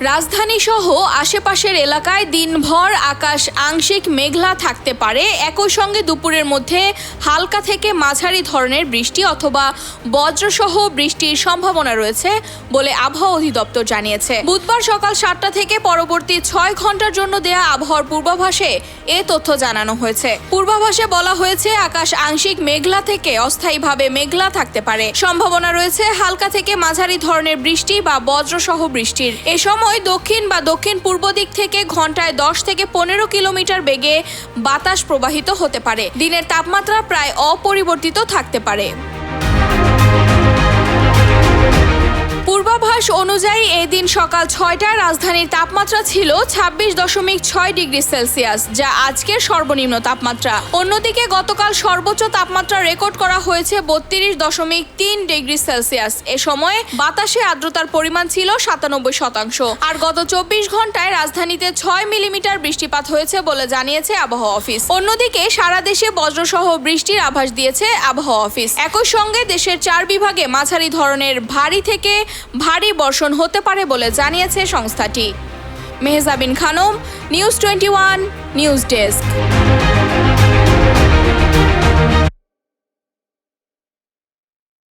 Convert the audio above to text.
রাজধানী সহ আশেপাশের এলাকায় দিনভর আকাশ আংশিক মেঘলা থাকতে পারে। একই সঙ্গে দুপুরের মধ্যে হালকা থেকে মাঝারি ধরনের বৃষ্টি অথবা বজ্রসহ বৃষ্টির সম্ভাবনা রয়েছে বলে আবহাওয়া অধিদপ্তর জানিয়েছে। বুধবার সকাল সাতটা থেকে পরবর্তী ছয় ঘণ্টার জন্য দেয়া আবহাওয়ার পূর্বাভাসে এ তথ্য জানানো হয়েছে। পূর্বাভাসে বলা হয়েছে, আকাশ আংশিক মেঘলা থেকে অস্থায়ীভাবে মেঘলা থাকতে পারে। সম্ভাবনা রয়েছে, হালকা থেকে মাঝারি ধরনের বৃষ্টি বা বজ্রসহ বৃষ্টির। এ সময় দক্ষিণ বা দক্ষিণ পূর্ব দিক থেকে ঘন্টায় দশ থেকে পনেরো কিলোমিটার বেগে বাতাস প্রবাহিত হতে পারে। দিনের তাপমাত্রা প্রায় অপরিবর্তিত থাকতে পারে। অনুযায়ী এদিন সকাল ছয়টায় রাজধানীর তাপমাত্রা ছিল ছাব্বিশ দশমিক ছয় ডিগ্রি সেলসিয়াস, যা আজকের সর্বনিম্ন তাপমাত্রা। অন্যদিকে গতকাল সর্বোচ্চ তাপমাত্রা রেকর্ড করা হয়েছে বত্রিশ দশমিক তিন ডিগ্রি সেলসিয়াস। এ সময় বাতাসে আর্দ্রতার পরিমাণ ছিল সাতানব্বই শতাংশ। আর গত চব্বিশ ঘন্টায় রাজধানীতে ছয় মিলিমিটার বৃষ্টিপাত হয়েছে বলে জানিয়েছে আবহাওয়া অফিস। অন্যদিকে সারা দেশে বজ্রসহ বৃষ্টির আভাস দিয়েছে আবহাওয়া অফিস। একই সঙ্গে দেশের চার বিভাগে মাঝারি ধরনের ভারী থেকে ভারী বর্ষণ হতে পারে বলে জানিয়েছে সংস্থাটি। Mehjabin Khanam news twenty one news desk